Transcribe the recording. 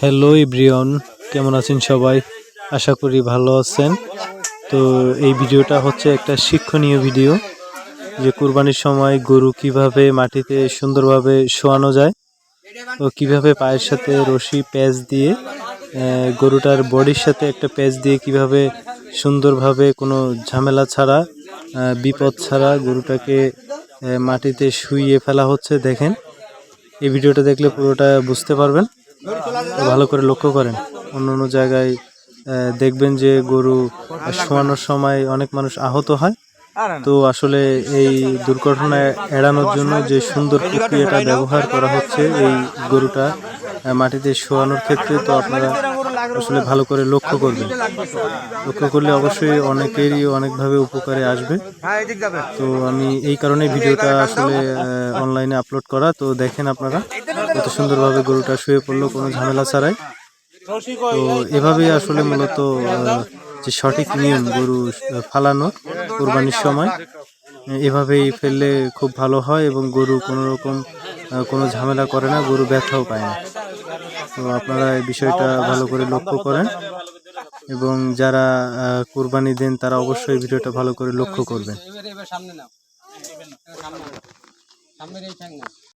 Hello ইব্রিয়ন কেমন আছেন সবাই? আশা করি ভালো আছেন। তো এই ভিডিওটা হচ্ছে একটা শিক্ষণীয় ভিডিও, যে কুরবানির সময় গরু কীভাবে মাটিতে সুন্দরভাবে শোয়ানো যায় ও কীভাবে পায়ের সাথে রশি, প্যাচ দিয়ে গরুটার বডির সাথে একটা প্যাচ দিয়ে কীভাবে সুন্দরভাবে কোনো ঝামেলা ছাড়া বিপদ ছাড়া গরুটাকে মাটিতে শুইয়ে ফেলা হচ্ছে, দেখেন। এই ভিডিওটা দেখলে পুরোটা বুঝতে পারবেন। তো ভালো করে লক্ষ্য করেন। অন্য অন্য জায়গায় দেখবেন যে গরু শোয়ানোর সময় অনেক মানুষ আহত হয়। তো আসলে এই দুর্ঘটনা এড়ানোর জন্য যে সুন্দর প্রক্রিয়াটা ব্যবহার করা হচ্ছে এই গরুটা মাটিতে শোয়ানোর ক্ষেত্রে, তো আপনারা আসলে ভালো করে লক্ষ্য করবেন। লক্ষ্য করলে অবশ্যই অনেকেরই অনেকভাবে উপকারে আসবে। তো আমি এই কারণে ভিডিওটা আসলে অনলাইনে আপলোড করা, তো দেখেন আপনারা। কত সুন্দরভাবে গরুটা শুয়ে পড়ল, কোনো ঝামেলা ছাড়াই। তো এভাবেই আসলে মূলত যে সঠিক নিয়ম গরু ফালানো কোরবানির সময়, এভাবেই ফেললে খুব ভালো হয় এবং গরু কোনো রকম কোনো ঝামেলা করে না, গরু ব্যথাও পায় না। তো আপনারা এই বিষয়টা ভালো করে লক্ষ্য করেন এবং যারা কোরবানি দেন তারা অবশ্যই ভিডিওটা ভালো করে লক্ষ্য করবেন।